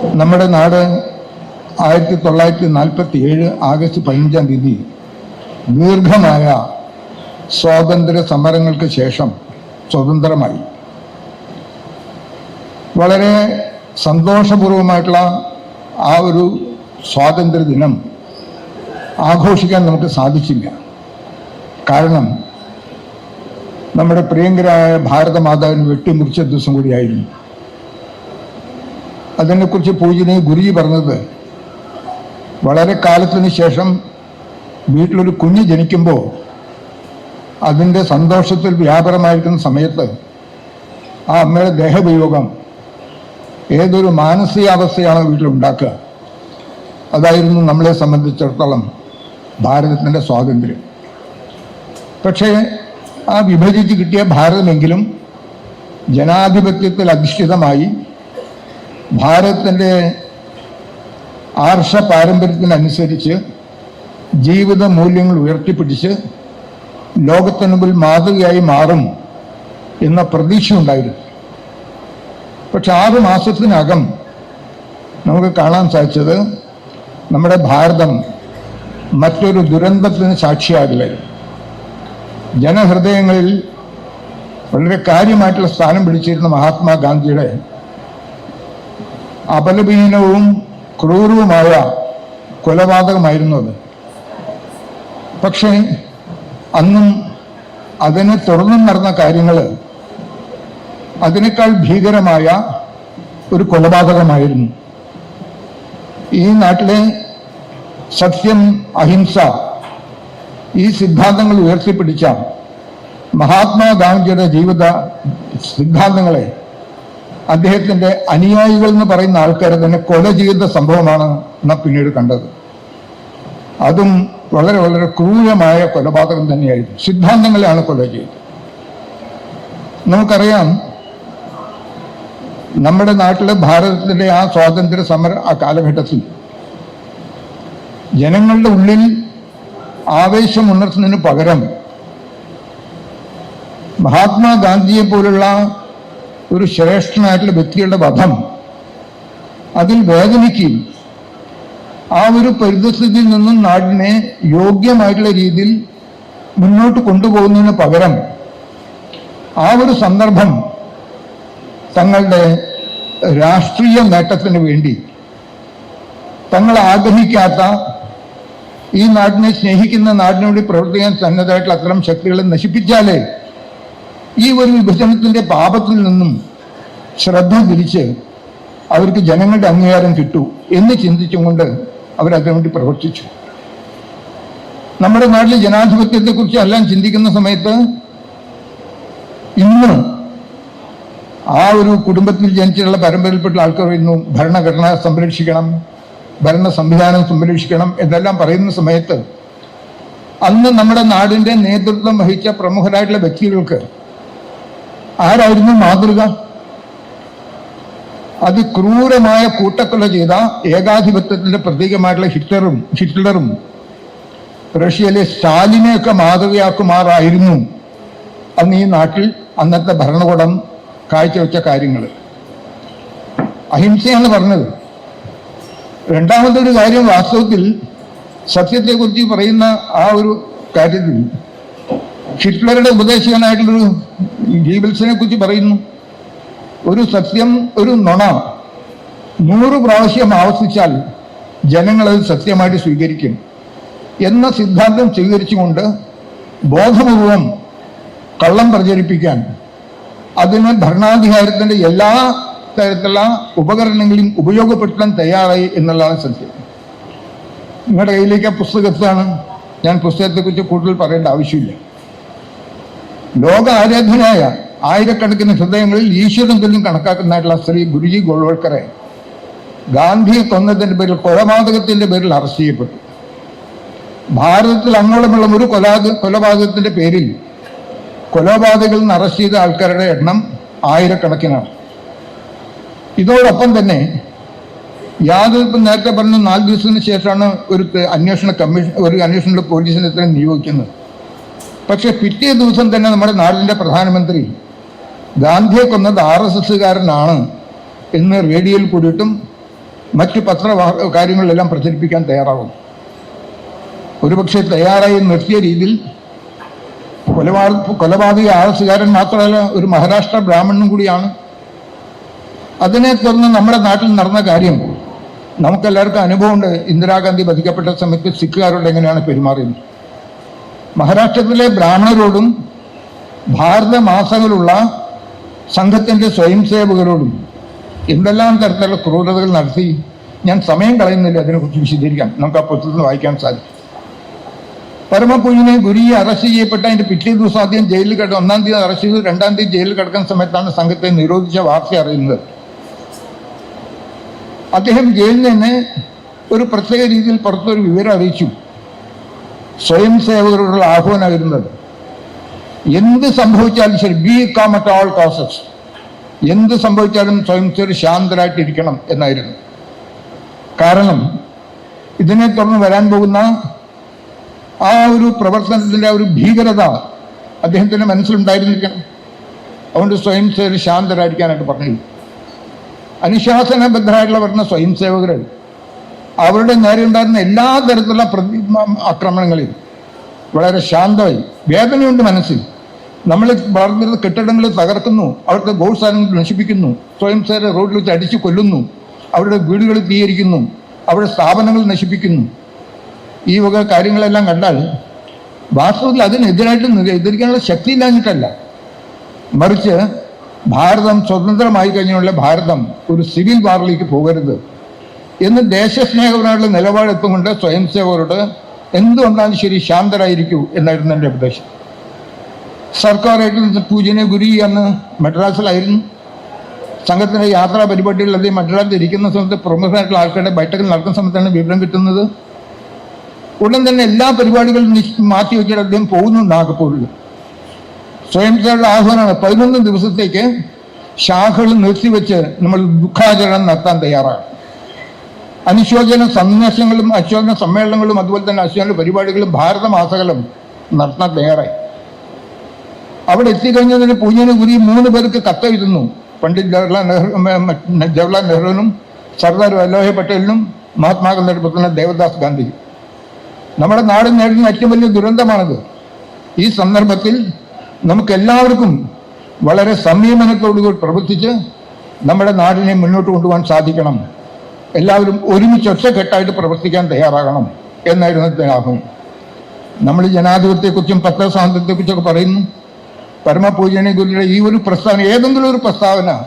നമ്മുടെ നാട് ആയിരത്തി തൊള്ളായിരത്തി നാൽപ്പത്തി ഏഴ് ആഗസ്റ്റ് പതിനഞ്ചാം തീയതി ദീർഘമായ സ്വാതന്ത്ര്യ സമരങ്ങൾക്ക് ശേഷം സ്വതന്ത്രമായി. വളരെ സന്തോഷപൂർവമായിട്ടുള്ള ആ ഒരു സ്വാതന്ത്ര്യ ദിനം ആഘോഷിക്കാൻ നമുക്ക് സാധിച്ചില്ല. കാരണം നമ്മുടെ പ്രിയങ്കരായ ഭാരതമാതാവിന് വെട്ടിമുറിച്ച ദിവസം കൂടിയായിരുന്നു. അതിനെക്കുറിച്ച് പൂജനീയ ഗുരുജി പറഞ്ഞത് വളരെ കാലത്തിന് ശേഷം വീട്ടിലൊരു കുഞ്ഞ് ജനിക്കുമ്പോൾ അതിന്റെ സന്തോഷത്തിൽ വ്യാപരമായിരിക്കുന്ന സമയത്ത് ആ അമ്മയുടെ ദേഹവിയോഗം ഏതൊരു മാനസികാവസ്ഥയാണ് വീട്ടിലുണ്ടാക്കുക? അതായിരുന്നു നമ്മളെ സംബന്ധിച്ചിടത്തോളം ഭാരതത്തിന്റെ സ്വാതന്ത്ര്യം. പക്ഷേ ആ വിഭജിച്ച് കിട്ടിയ ഭാരതമെങ്കിലും ജനാധിപത്യത്തിൽ അധിഷ്ഠിതമായി ഭാരതത്തിന്റെ ആർഷ പാരമ്പര്യത്തിനനുസരിച്ച് ജീവിത മൂല്യങ്ങൾ ഉയർത്തിപ്പിടിച്ച് ലോകത്തിന് മുമ്പിൽ മാതൃകയായി മാറും എന്ന പ്രതീക്ഷ ഉണ്ടായിരുന്നു പക്ഷെ ആറ് മാസത്തിനകം നമുക്ക് കാണാൻ സാധിച്ചത് നമ്മുടെ ഭാരതം മറ്റൊരു ദുരന്തത്തിന് സാക്ഷിയാകില്ലായിരുന്നു ജനഹൃദയങ്ങളിൽ വളരെ കാര്യമായിട്ടുള്ള സ്ഥാനം പിടിച്ചിരുന്ന മഹാത്മാഗാന്ധിയുടെ അപലപീനവും ക്രൂരവുമായ കൊലപാതകമായിരുന്നു അത്. പക്ഷേ അന്നും അതിനെ തുടർന്നും നടന്ന കാര്യങ്ങൾ അതിനേക്കാൾ ഭീകരമായ ഒരു കൊലപാതകമായിരുന്നു. ഈ നാട്ടിലെ സത്യം അഹിംസ ഈ സിദ്ധാന്തങ്ങൾ ഉയർത്തിപ്പിടിച്ച മഹാത്മാഗാന്ധിയുടെ ജീവിത സിദ്ധാന്തങ്ങളെ അദ്ദേഹത്തിന്റെ അനുയായികൾ എന്ന് പറയുന്ന ആൾക്കാരെ തന്നെ കൊല ചെയ്ത സംഭവമാണ് നാം പിന്നീട് കണ്ടത്. അതും വളരെ വളരെ ക്രൂരമായ കൊലപാതകം തന്നെയായിരുന്നു. സിദ്ധാന്തങ്ങളെയാണ് കൊല ചെയ്തത്. നമുക്കറിയാം നമ്മുടെ നാട്ടിലെ ഭാരതത്തിന്റെ ആ സ്വാതന്ത്ര്യ സമര ആ കാലഘട്ടത്തിൽ ജനങ്ങളുടെ ഉള്ളിൽ ആവേശം ഉണർത്തുന്നതിന് പകരം മഹാത്മാഗാന്ധിയെ പോലുള്ള ഒരു ശ്രേഷ്ഠനായിട്ടുള്ള വ്യക്തിയുടെ വധം അതിൽ വേദനിക്കുകയും ആ ഒരു പരിതസ്ഥിതിയിൽ നിന്നും നാടിനെ യോഗ്യമായിട്ടുള്ള രീതിയിൽ മുന്നോട്ട് കൊണ്ടുപോകുന്നതിന് പകരം ആ ഒരു സന്ദർഭം തങ്ങളുടെ രാഷ്ട്രീയ നേട്ടത്തിന് വേണ്ടി തങ്ങൾ ആഗ്രഹിക്കാത്ത ഈ നാടിനെ സ്നേഹിക്കുന്ന നാടിനു വേണ്ടി പ്രവർത്തിക്കാൻ സന്നദ്ധമായിട്ടുള്ള അത്തരം ശക്തികളെ നശിപ്പിച്ചാലേ ഈ ഒരു വിഭജനത്തിന്റെ പാപത്തിൽ നിന്നും ശ്രദ്ധ തിരിച്ച് അവർക്ക് ജനങ്ങളുടെ അംഗീകാരം കിട്ടൂ എന്ന് ചിന്തിച്ചുകൊണ്ട് അവരതിനുവേണ്ടി പ്രവർത്തിച്ചു. നമ്മുടെ നാട്ടിലെ ജനാധിപത്യത്തെക്കുറിച്ച് എല്ലാം ചിന്തിക്കുന്ന സമയത്ത് ഇന്ന് ആ ഒരു കുടുംബത്തിൽ ജനിച്ചിട്ടുള്ള പരമ്പരയിൽപ്പെട്ട ആൾക്കാർ പറയുന്നു ഭരണഘടന സംരക്ഷിക്കണം ഭരണ സംവിധാനം സംരക്ഷിക്കണം എന്നെല്ലാം പറയുന്ന സമയത്ത് അന്ന് നമ്മുടെ നാടിന്റെ നേതൃത്വം വഹിച്ച പ്രമുഖരായിട്ടുള്ള വ്യക്തികൾക്ക് ആരായിരുന്നു മാതൃക? അതിക്രൂരമായ കൂട്ടക്കൊല ചെയ്ത ഏകാധിപത്യത്തിന്റെ പ്രതീകമായിട്ടുള്ള ഹിറ്റ്ലറും ഹിറ്റ്ലറും റഷ്യയിലെ സ്റ്റാലിനെയൊക്കെ മാതൃകയാക്കുമാറായിരുന്നു അന്ന് ഈ നാട്ടിൽ അന്നത്തെ ഭരണകൂടം കാഴ്ചവെച്ച കാര്യങ്ങൾ അഹിംസയാണ് പറഞ്ഞത്. രണ്ടാമത്തെ ഒരു കാര്യം വാസ്തവത്തിൽ സത്യത്തെക്കുറിച്ച് പറയുന്ന ആ ഒരു കാര്യത്തിൽ ഹിറ്റ്ലറുടെ ഉപദേശകനായിട്ടുള്ളൊരു ഗീബിൾസിനെ കുറിച്ച് പറയുന്നു. ഒരു സത്യം ഒരു നുണ നൂറ് പ്രാവശ്യം ആവർത്തിച്ചാൽ ജനങ്ങളത് സത്യമായിട്ട് സ്വീകരിക്കും എന്ന സിദ്ധാന്തം സ്വീകരിച്ചുകൊണ്ട് ബോധപൂർവം കള്ളം പ്രചരിപ്പിക്കാൻ അതിന് ഭരണാധികാരത്തിന്റെ എല്ലാ തരത്തിലുള്ള ഉപകരണങ്ങളും ഉപയോഗപ്പെടുത്താൻ തയ്യാറായി എന്നുള്ളതാണ് സത്യം. നിങ്ങളുടെ കയ്യിലേക്ക് ആ പുസ്തകത്താണ് ഞാൻ പുസ്തകത്തെക്കുറിച്ച് കൂടുതൽ പറയേണ്ട ആവശ്യമില്ല. ലോക ആരാധനായ ആയിരക്കണക്കിന് ഹൃദയങ്ങളിൽ ഈശ്വരൻ തുല്യം കണക്കാക്കുന്നതായിട്ടുള്ള ശ്രീ ഗുരുജി ഗോൾവൾക്കറെ ഗാന്ധിയെ കൊന്നതിന്റെ പേരിൽ കൊലപാതകത്തിന്റെ പേരിൽ അറസ്റ്റ് ചെയ്യപ്പെട്ടു. ഭാരതത്തിൽ അങ്ങോളമുള്ള ഒരു കൊലാത കൊലപാതകത്തിന്റെ പേരിൽ കൊലപാതകളിൽ നിന്ന് അറസ്റ്റ് ചെയ്ത ആൾക്കാരുടെ എണ്ണം ആയിരക്കണക്കിനാണ്. ഇതോടൊപ്പം തന്നെ യാതൊരു ഇപ്പം നേരത്തെ പറഞ്ഞ നാല് ദിവസത്തിന് ശേഷമാണ് ഒരു അന്വേഷണ കമ്മീഷൻ ഒരു അന്വേഷണ പോലീസിനെ ഇത്രയും നിയോഗിക്കുന്നത്. പക്ഷെ പിറ്റേ ദിവസം തന്നെ നമ്മുടെ നാടിന്റെ പ്രധാനമന്ത്രി ഗാന്ധിയെ കൊന്നത് ആർ എസ് എസ്സുകാരനാണ് എന്ന് റേഡിയോയിൽ കൂടിയിട്ടും മറ്റ് പത്ര കാര്യങ്ങളിലെല്ലാം പ്രചരിപ്പിക്കാൻ തയ്യാറാകും ഒരുപക്ഷെ തയ്യാറായി നിർത്തിയ രീതിയിൽ കൊലപാ കൊലപാതക ആർ എസ്സുകാരൻ മാത്രമല്ല ഒരു മഹാരാഷ്ട്ര ബ്രാഹ്മണനും കൂടിയാണ്. അതിനെ തുടർന്ന് നമ്മുടെ നാട്ടിൽ നടന്ന കാര്യം നമുക്കെല്ലാവർക്കും അനുഭവമുണ്ട്. ഇന്ദിരാഗാന്ധി വധിക്കപ്പെട്ട സമയത്ത് സിഖുകാരോട് എങ്ങനെയാണ് പെരുമാറിയത് മഹാരാഷ്ട്രത്തിലെ ബ്രാഹ്മണരോടും ഭാരത മാസങ്ങളുള്ള സംഘത്തിന്റെ സ്വയം സേവകരോടും എന്തെല്ലാം തരത്തിലുള്ള ക്രൂരതകൾ നടത്തി ഞാൻ സമയം കളയുന്നില്ല അതിനെക്കുറിച്ച് വിശദീകരിക്കാൻ. നമുക്ക് ആ പുസ്തകത്തിൽ വായിക്കാൻ സാധിക്കും. പരമപൂജനെ ഗുരുയെ അറസ്റ്റ് ചെയ്യപ്പെട്ട അതിന്റെ പിറ്റേ ദിവസം ആദ്യം ജയിലിൽ കിടക്കും ഒന്നാം തീയതി അറസ്റ്റ് ചെയ്തു രണ്ടാം തീയതി ജയിലിൽ കിടക്കുന്ന സമയത്താണ് സംഘത്തെ നിരോധിച്ച വാർത്ത അറിയുന്നത്. അദ്ദേഹം ജയിലിൽ നിന്ന് ഒരു പ്രത്യേക രീതിയിൽ പുറത്തൊരു വിവരം അറിയിച്ചു. സ്വയം സേവകരോടുള്ള ആഹ്വാനമായിരുന്നത്. എന്ത് സംഭവിച്ചാലും ശരി be calm at all costs എന്ത് സംഭവിച്ചാലും സ്വയം സേവർ ശാന്തരായിട്ടിരിക്കണം എന്നായിരുന്നു. കാരണം ഇതിനെ തുടർന്ന് വരാൻ പോകുന്ന ആ ഒരു പ്രവർത്തനത്തിന്റെ ആ ഒരു ഭീകരത അദ്ദേഹത്തിന്റെ മനസ്സിലുണ്ടായിരുന്നിരിക്കണം. അതുകൊണ്ട് സ്വയം സേവർ ശാന്തരായിരിക്കാനായിട്ട് പറഞ്ഞു അനുശാസനബദ്ധരായിട്ടുള്ള പറഞ്ഞ സ്വയം സേവകർ അവരുടെ നേരെ ഉണ്ടായിരുന്ന എല്ലാ തരത്തിലുള്ള പ്രതി ആക്രമണങ്ങളിൽ വളരെ ശാന്തമായി വേദനയുണ്ട് മനസ്സിൽ. നമ്മൾ വളർന്നിരുന്ന കെട്ടിടങ്ങൾ തകർക്കുന്നു അവരുടെ ഗോസാധനങ്ങൾ നശിപ്പിക്കുന്നു സ്വയം സേര റോഡിൽ വെച്ച് അടിച്ചു കൊല്ലുന്നു അവരുടെ വീടുകൾ തീകരിക്കുന്നു അവരുടെ സ്ഥാപനങ്ങൾ നശിപ്പിക്കുന്നു. ഈ വക കാര്യങ്ങളെല്ലാം കണ്ടാൽ വാസ്തവത്തിൽ അതിനെതിരായിട്ട് എതിരിക്കാനുള്ള ശക്തി ഇല്ലാഞ്ഞിട്ടല്ല. മറിച്ച് ഭാരതം സ്വതന്ത്രമായി കഴിഞ്ഞുള്ള ഭാരതം ഒരു സിവിൽ വാറിലേക്ക് പോകരുത്. എന്ന് ദേശസ്നേഹപരമായിട്ടുള്ള നിലപാടെത്തുകൊണ്ട് സ്വയം സേവകരോട് എന്തുകൊണ്ടാലും ശരി ശാന്തരായിരിക്കൂ എന്നായിരുന്നു എന്റെ ഉപദേശം. സർക്കാരായിട്ട് പൂജനെ ഗുരി അന്ന് മദ്രാസിലായിരുന്നു. സംഘത്തിന്റെ യാത്രാ പരിപാടികളിൽ അദ്ദേഹം മദ്രാസിൽ ഇരിക്കുന്ന സമയത്ത് പ്രമുഖരായിട്ടുള്ള ആൾക്കാരുടെ ബൈഠക്കിൽ നടക്കുന്ന സമയത്താണ് വിവരം കിട്ടുന്നത്. ഉടൻ തന്നെ എല്ലാ പരിപാടികളും മാറ്റി വെച്ചിട്ട് അദ്ദേഹം പോകുന്നു നാഗപ്പൂരിൽ സ്വയം സേവയുടെ ആഹ്വാനമാണ്. പതിനൊന്ന് ദിവസത്തേക്ക് ശാഖകൾ നിർത്തിവെച്ച് നമ്മൾ ദുഃഖാചരണം നടത്താൻ തയ്യാറാണ്. അനുശോചന സന്ദേശങ്ങളും അനുശോചന സമ്മേളനങ്ങളും അതുപോലെ തന്നെ അനുശോചന പരിപാടികളും ഭാരതമാസകലം നടത്താൻ തയ്യാറായി. അവിടെ എത്തിക്കഴിഞ്ഞതിന് പൂജന കുരി മൂന്ന് പേർക്ക് കത്തെഴുതുന്നു പണ്ഡിറ്റ് ജവഹർലാൽ നെഹ്റു ജവഹർലാൽ നെഹ്റുവിനും സർദാർ വല്ലഭായ് പട്ടേലിനും മഹാത്മാഗാന്ധിയുടെ പുത്രൻ ദേവദാസ് ഗാന്ധി. നമ്മുടെ നാട് നേരിടുന്ന ഏറ്റവും വലിയ ദുരന്തമാണത്. ഈ സന്ദർഭത്തിൽ നമുക്കെല്ലാവർക്കും വളരെ സംയമനത്തോടുകൂടി പ്രവർത്തിച്ച് നമ്മുടെ നാടിനെ മുന്നോട്ട് കൊണ്ടുപോകാൻ സാധിക്കണം. എല്ലാവരും ഒരുമിച്ച് ഒറ്റക്കെട്ടായിട്ട് പ്രവർത്തിക്കാൻ തയ്യാറാകണം എന്നായിരുന്നു ആഹ്വാനം നമ്മൾ ജനാധിപത്യത്തെക്കുറിച്ചും പത്രസ്വാതന്ത്ര്യത്തെക്കുറിച്ചൊക്കെ പറയുന്നു. പരമപൂജനെ കുറിച്ചുള്ള ഈ ഒരു പ്രസ്താവന ഏതെങ്കിലും ഒരു പ്രസ്താവന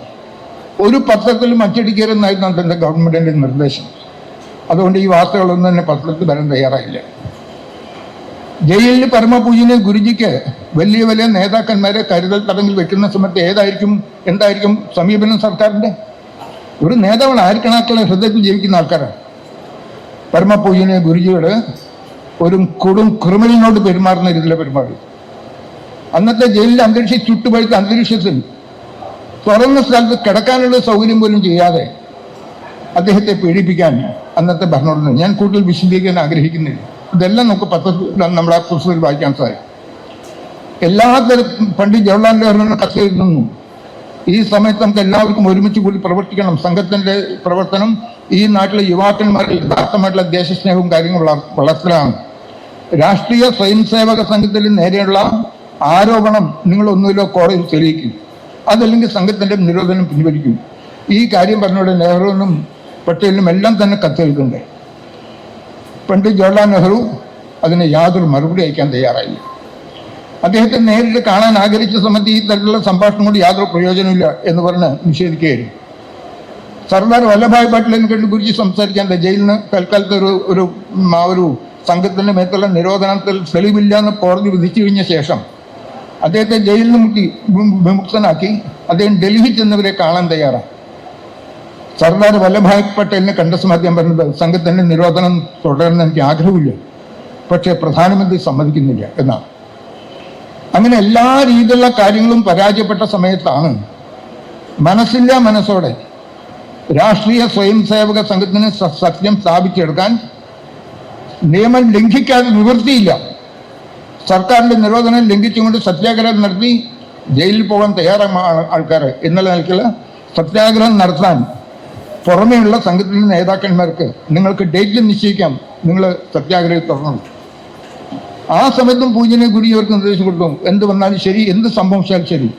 ഒരു പത്രത്തിലും അച്ചടിക്കരുതെന്നായിരുന്നു അദ്ദേഹത്തെ ഗവൺമെന്റിന്റെ നിർദ്ദേശം. അതുകൊണ്ട് ഈ വാർത്തകളൊന്നും തന്നെ പത്രത്തിൽ വരാൻ തയ്യാറായില്ല. ജയിലിൽ പരമപൂജനെ ഗുരുജിക്ക് വലിയ വലിയ നേതാക്കന്മാരെ കരുതൽ തടങ്കിൽ വെക്കുന്ന സമയത്ത് ഏതായിരിക്കും എന്തായിരിക്കും സമീപനം സർക്കാരിന്റെ? ഒരു നേതാവാണ് ആയിരക്കണക്കിന് ഹൃദയത്തിൽ ജീവിക്കുന്ന ആൾക്കാരാണ് പരമപൂജനെ ഗുരുജിയോട് ഒരു കൊടും ക്രിമിനലിനോട് പെരുമാറുന്ന രീതിയിലെ പെരുമാറി അന്നത്തെ ജയിലിലെ അന്തരീക്ഷം ചുട്ടുപഴുത്ത അന്തരീക്ഷത്തിൽ തുറന്ന സ്ഥലത്ത് കിടക്കാനുള്ള സൗകര്യം പോലും ചെയ്യാതെ അദ്ദേഹത്തെ പീഡിപ്പിക്കാൻ അന്നത്തെ ഭരണകൂടം ഞാൻ കൂടുതൽ വിശദീകരിക്കാൻ ആഗ്രഹിക്കുന്നില്ല. ഇതെല്ലാം നമുക്ക് പത്രത്തിൽ നമ്മുടെ പുസ്തകത്തിൽ വായിക്കാൻ സാധിക്കും. എല്ലാ തരം പണ്ഡിറ്റ് ജവഹർലാൽ നെഹ്റുവിനെ കത്തെഴുതുന്നു ഈ സമയത്ത് നമുക്ക് എല്ലാവർക്കും ഒരുമിച്ച് കൂടി പ്രവർത്തിക്കണം. സംഘത്തിന്റെ പ്രവർത്തനം ഈ നാട്ടിലെ യുവാക്കന്മാരിൽ യഥാർത്ഥമായിട്ടുള്ള ദേശസ്നേഹവും കാര്യങ്ങളും വളർ- വളർത്തലാണ്. രാഷ്ട്രീയ സ്വയം സേവക സംഘത്തിന് നേരെയുള്ള ആരോപണം നിങ്ങൾ ഒന്നുമില്ലോ കോടതിയിൽ തെളിയിക്കും. അതല്ലെങ്കിൽ സംഘത്തിന്റെ നിരോധനം പിൻവലിക്കും. ഈ കാര്യം പറഞ്ഞുകൊണ്ട് നെഹ്റുവിനും പട്ടേലിനും എല്ലാം തന്നെ കത്തെഴുതുന്നുണ്ട്. പണ്ഡിറ്റ് ജവഹർലാൽ നെഹ്റു അതിന് യാതൊരു മറുപടി അയക്കാൻ തയ്യാറായില്ല. അദ്ദേഹത്തെ നേരിട്ട് കാണാൻ ആഗ്രഹിച്ച സമയത്ത് ഈ തരത്തിലുള്ള സംഭാഷണം കൊണ്ട് യാതൊരു പ്രയോജനമില്ല എന്ന് പറഞ്ഞ് നിഷേധിക്കുകയായിരുന്നു. സർദാർ വല്ലഭായ് പട്ടേലിനെ കണ്ട് ഗുരുജി സംസാരിക്കാൻ ജയിലിന് തൽക്കാലത്ത് ഒരു ഒരു ആ ഒരു സംഘത്തിന്റെ മേത്തുള്ള നിരോധനത്തിൽ തെളിവില്ല എന്ന് കോടതി വിധിച്ചു കഴിഞ്ഞ ശേഷം അദ്ദേഹത്തെ ജയിലിൽ നിന്ന് വിമുക്തനാക്കി അദ്ദേഹം ഡൽഹി ചെന്നവരെ കാണാൻ തയ്യാറാണ് സർദാർ വല്ലഭായ് പട്ടേലിനെ കണ്ട സമാധ്യം പറഞ്ഞത് സംഘത്തിന്റെ നിരോധനം തുടരുന്ന എനിക്ക് ആഗ്രഹമില്ല പക്ഷേ പ്രധാനമന്ത്രി സമ്മതിക്കുന്നില്ല എന്നാണ്. അങ്ങനെ എല്ലാ രീതിയിലുള്ള കാര്യങ്ങളും പരാജയപ്പെട്ട സമയത്താണ് മനസ്സില്ല മനസ്സോടെ രാഷ്ട്രീയ സ്വയം സേവക സംഘത്തിന് സത്യം സ്ഥാപിച്ചെടുക്കാൻ നിയമം ലംഘിക്കാതെ നിവൃത്തിയില്ല. സർക്കാരിന്റെ നിരോധനം ലംഘിച്ചുകൊണ്ട് സത്യാഗ്രഹം നടത്തി ജയിലിൽ പോകാൻ തയ്യാറാണ് ആൾക്കാർ എന്നുള്ള നിലയ്ക്കുള്ള സത്യാഗ്രഹം നടത്താൻ പുറമെയുള്ള സംഘത്തിന്റെ നേതാക്കന്മാർക്ക് നിങ്ങൾക്ക് ഡേറ്റ് നിശ്ചയിക്കാം. നിങ്ങൾ സത്യാഗ്രഹം തുറന്നു ആ സമയത്തും പൂജനെ ഗുരു ഇവർക്ക് നിർദ്ദേശം കൊടുക്കും. എന്ത് വന്നാലും ശരി എന്ത് സംഭവിച്ചാലും ശരി.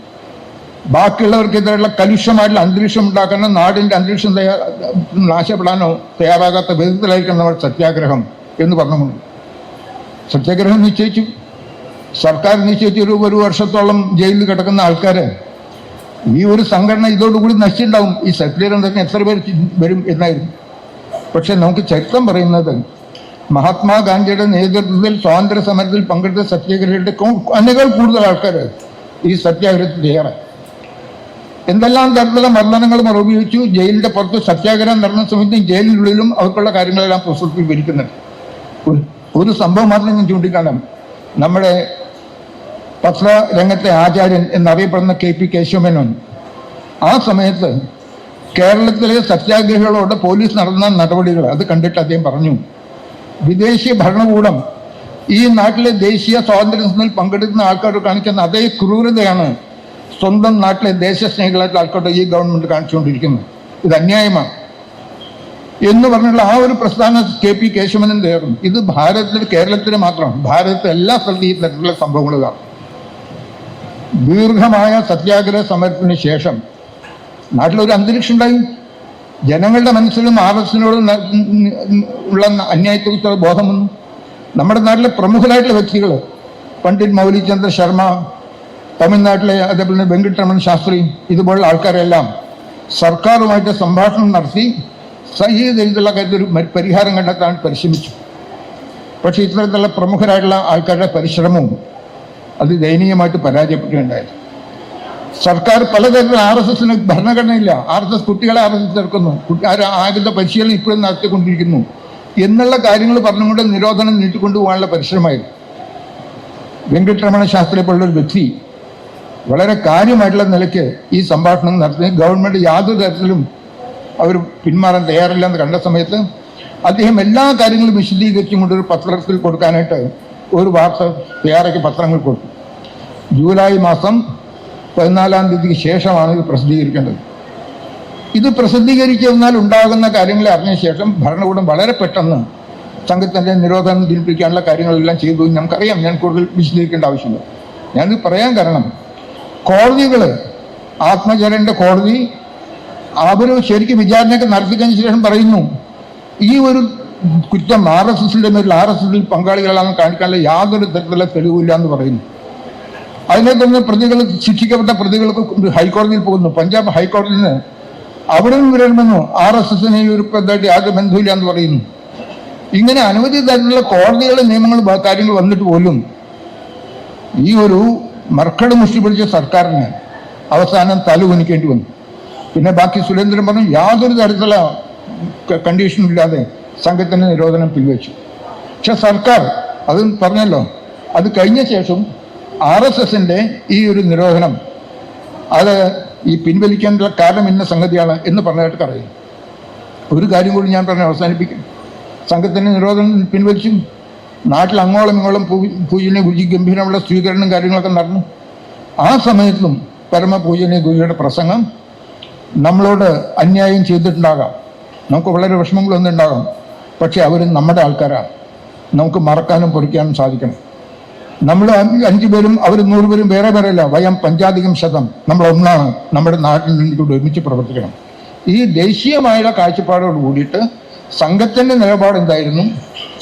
ബാക്കിയുള്ളവർക്കെതിരെയുള്ള കലുഷമായിട്ടുള്ള അന്തരീക്ഷം ഉണ്ടാക്കാനോ നാടിന്റെ അന്തരീക്ഷം നാശപ്പെടാനോ തയ്യാറാകാത്ത വിധത്തിലായിരിക്കണം നമ്മൾ സത്യാഗ്രഹം എന്ന് പറഞ്ഞുകൊണ്ട്. സത്യാഗ്രഹം നിശ്ചയിച്ചു. സർക്കാർ നിശ്ചയിച്ച ഒരു ഒരു വർഷത്തോളം ജയിലിൽ കിടക്കുന്ന ആൾക്കാര്. ഈ ഒരു സംഘടന ഇതോടുകൂടി നശിച്ചിട്ടുണ്ടാവും ഈ സത്യഗ്രഹം തന്നെ എത്ര പേർ വരും എന്നായിരുന്നു. പക്ഷെ നമുക്ക് ചരിത്രം പറയുന്നത് മഹാത്മാഗാന്ധിയുടെ നേതൃത്വത്തിൽ സ്വാതന്ത്ര്യ സമരത്തിൽ പങ്കെടുത്ത സത്യാഗ്രഹികളുടെ അനേകം കൂടുതൽ ആൾക്കാർ ഈ സത്യാഗ്രഹത്തിൽ ഏറെ. എന്തെല്ലാം തരത്തിലുള്ള മർദ്ദനങ്ങൾ ഉപയോഗിച്ചു ജയിലിന്റെ പുറത്ത് സത്യാഗ്രഹം നടന്ന സമയത്ത് ജയിലിനുള്ളിലും അവർക്കുള്ള കാര്യങ്ങളെല്ലാം പുസ്തകത്തിൽ വിരിക്കുന്നുണ്ട് ഒരു സംഭവം മാത്രം ഞാൻ ചൂണ്ടിക്കാണാം. നമ്മുടെ പത്ര രംഗത്തെ ആചാര്യൻ എന്നറിയപ്പെടുന്ന കെ പി കേശവമേനോൻ ആ സമയത്ത് കേരളത്തിലെ സത്യാഗ്രഹികളോട് പോലീസ് നടന്ന നടപടികൾ അത് കണ്ടിട്ട് അദ്ദേഹം പറഞ്ഞു. വിദേശീയ ഭരണകൂടം ഈ നാട്ടിലെ ദേശീയ സ്വാതന്ത്ര്യത്തിൽ പങ്കെടുക്കുന്ന ആൾക്കാർ കാണിക്കുന്ന അതേ ക്രൂരതയാണ് സ്വന്തം നാട്ടിലെ ദേശസ്നേഹികളായിട്ടുള്ള ആൾക്കാരുടെ ഈ ഗവൺമെന്റ് കാണിച്ചുകൊണ്ടിരിക്കുന്നത്. ഇത് അന്യായമാണ്. എന്ന് പറഞ്ഞുള്ള ആ ഒരു പ്രസ്ഥാനം കെ പി കേശവനൻ തേറും ഇത് ഭാരതത്തിൽ കേരളത്തിന് മാത്രം. ഭാരതത്തിൽ എല്ലാ സ്ഥലത്തും ഈ തരത്തിലുള്ള സംഭവങ്ങൾ കാണും. ദീർഘമായ സത്യാഗ്രഹ സമരത്തിന് ശേഷം നാട്ടിലൊരു അന്തരീക്ഷം ഉണ്ടായി. ജനങ്ങളുടെ മനസ്സിലും ആർ എസിനോടും ഉള്ള അന്യായത്തെക്കുറിച്ചുള്ള ബോധം നമ്മുടെ നാട്ടിലെ പ്രമുഖരായിട്ടുള്ള വ്യക്തികൾ പണ്ഡിറ്റ് മൗലിചന്ദ്ര ശർമ്മ തമിഴ്നാട്ടിലെ അതേപോലെ തന്നെ വെങ്കിട്ടരമൺ ശാസ്ത്രി ഇതുപോലുള്ള ആൾക്കാരെല്ലാം സർക്കാരുമായിട്ട് സംഭാഷണം നടത്തി സഹി രീതിയിലുള്ള കാര്യത്തിൽ ഒരു പരിഹാരം കണ്ടെത്താൻ പരിശ്രമിച്ചു. പക്ഷേ ഇത്തരത്തിലുള്ള പ്രമുഖരായിട്ടുള്ള ആൾക്കാരുടെ പരിശ്രമവും അത് ദയനീയമായിട്ട് പരാജയപ്പെടുകയുണ്ടായത് സർക്കാർ പലതരത്തിൽ ആർ എസ് എസിന് ഭരണഘടനയില്ല. ആർ എസ് എസ് കുട്ടികളെ ആർ എസ് എസ് ചേർക്കുന്നു. ആകുന്ന പരിശീലനം ഇപ്പോഴും നടത്തിക്കൊണ്ടിരിക്കുന്നു. എന്നുള്ള കാര്യങ്ങൾ പറഞ്ഞുകൊണ്ട് നിരോധനം നീട്ടിക്കൊണ്ടുപോകാനുള്ള പരിശ്രമമായിരുന്നു. വെങ്കട്ടരമണ പോലുള്ള ഒരു വ്യക്തി വളരെ കാര്യമായിട്ടുള്ള നിലയ്ക്ക് ഈ സംഭാഷണം നടത്തി. ഗവൺമെന്റ് യാതൊരു തരത്തിലും അവർ പിന്മാറാൻ തയ്യാറില്ല എന്ന് കണ്ട സമയത്ത് അദ്ദേഹം എല്ലാ കാര്യങ്ങളും വിശദീകരിച്ചും കൊണ്ട് ഒരു പത്രത്തിൽ കൊടുക്കാനായിട്ട് ഒരു വാർത്ത തയ്യാറാക്കി പത്രങ്ങൾ കൊടുത്തു. ജൂലൈ മാസം പതിനാലാം തീയതിക്ക് ശേഷമാണ് ഇത് പ്രസിദ്ധീകരിക്കേണ്ടത്. ഇത് പ്രസിദ്ധീകരിച്ചെന്നാൽ ഉണ്ടാകുന്ന കാര്യങ്ങളെ അറിഞ്ഞ ശേഷം ഭരണകൂടം വളരെ പെട്ടെന്ന് സംഘത്തിന്റെ നിരോധനം ദിനിപ്പിക്കാനുള്ള കാര്യങ്ങളെല്ലാം ചെയ്തു നമുക്കറിയാം. ഞാൻ കൂടുതൽ വിശദീകരിക്കേണ്ട ആവശ്യമില്ല. ഞാനിത് പറയാൻ കാരണം കോടതികൾ ആത്മചരന്റെ കോടതി അവർ ശരിക്കും വിചാരണയൊക്കെ നടത്തിക്കഴിഞ്ഞ ശേഷം പറയുന്നു ഈ ഒരു കുറ്റം ആർ എസ് എസിന്റെ മേലിൽ ആർ എസ് എസിൽ പങ്കാളികളാണെന്ന് കാണിക്കാനുള്ള യാതൊരു തരത്തിലുള്ള തെളിവില്ല എന്ന് പറയുന്നു. അതിനെ തുടർന്ന് പ്രതികൾ ശിക്ഷിക്കപ്പെട്ട പ്രതികൾക്ക് ഹൈക്കോടതിയിൽ പോകുന്നു. പഞ്ചാബ് ഹൈക്കോടതിയിൽ നിന്ന് അവിടെ നിന്ന് വരണമെന്നു ആർ എസ് എസിനെ ബന്ധമില്ല എന്ന് പറയുന്നു. ഇങ്ങനെ അനവധി തരത്തിലുള്ള കോടതികളുടെ നിയമങ്ങൾ കാര്യങ്ങൾ വന്നിട്ട് പോലും ഈ ഒരു മർക്കട് മുഷ്ടി പിടിച്ച സർക്കാരിന് അവസാനം തലകുനിക്കേണ്ടി വന്നു. പിന്നെ ബാക്കി സുരേന്ദ്രൻ പറഞ്ഞു യാതൊരു തരത്തിലുള്ള കണ്ടീഷനും ഇല്ലാതെ സംഘത്തിന്റെ നിരോധനം പിൻവച്ചു പക്ഷെ സർക്കാർ അത് പറഞ്ഞല്ലോ അത് കഴിഞ്ഞ ശേഷം ആർ എസ് എസിന്റെ ഈ ഒരു നിരോധനം അത് ഈ പിൻവലിക്കേണ്ട കാരണം ഇന്ന സംഗതിയാണ് എന്ന് പറഞ്ഞതായിട്ട് കറിയും ഒരു കാര്യം കൂടി ഞാൻ പറഞ്ഞ് അവസാനിപ്പിക്കും. സംഘത്തിന്റെ നിരോധനം പിൻവലിച്ചു. നാട്ടിൽ അങ്ങോളം ഇങ്ങോളം പൂജനെ ഗുരുജി ഗംഭീരമുള്ള സ്വീകരണം കാര്യങ്ങളൊക്കെ നടന്നു. ആ സമയത്തും പരമപൂജനെ ഗുരുജിയുടെ പ്രസംഗം നമ്മളോട് അന്യായം ചെയ്തിട്ടുണ്ടാകാം. നമുക്ക് വളരെ വിഷമങ്ങളൊന്നും ഉണ്ടാകാം പക്ഷെ അവർ നമ്മുടെ ആൾക്കാരാണ്. നമുക്ക് മറക്കാനും പൊറിക്കാനും സാധിക്കണം. നമ്മൾ അഞ്ചു പേരും അവർ നൂറ് പേരും വേറെ വേറെ അല്ല വയം പഞ്ചാധികം ശതം. നമ്മൾ ഒന്നാണ്. നമ്മുടെ നാട്ടിൽ നിന്നുകൂടി ഒരുമിച്ച് പ്രവർത്തിക്കണം. ഈ ദേശീയമായ കാഴ്ചപ്പാടോട് കൂടിയിട്ട് സംഘത്തിന്റെ നിലപാട് എന്തായിരുന്നു?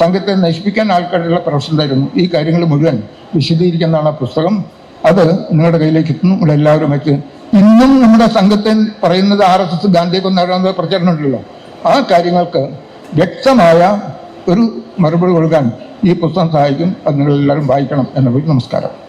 സംഘത്തെ നശിപ്പിക്കാൻ ആൾക്കാരുള്ള പ്രശ്നം എന്തായിരുന്നു? ഈ കാര്യങ്ങൾ മുഴുവൻ വിശദീകരിക്കുന്നതാണ് ആ പുസ്തകം. അത് നിങ്ങളുടെ കയ്യിലേക്ക് എത്തുന്നു. എല്ലാവരും വെച്ച് ഇന്നും നമ്മുടെ സംഘത്തെ പറയുന്നത് ആർ എസ് എസ് ഗാന്ധിയെ കൊണ്ടാകുന്ന പ്രചരണം ഉണ്ടല്ലോ. ആ കാര്യങ്ങൾക്ക് വ്യക്തമായ ഒരു മറുപടി കൊടുക്കാൻ ഈ പുസ്തകം സഹായിക്കും അത് നിങ്ങളെല്ലാവരും വായിക്കണം എന്നുള്ളത് നമസ്കാരം.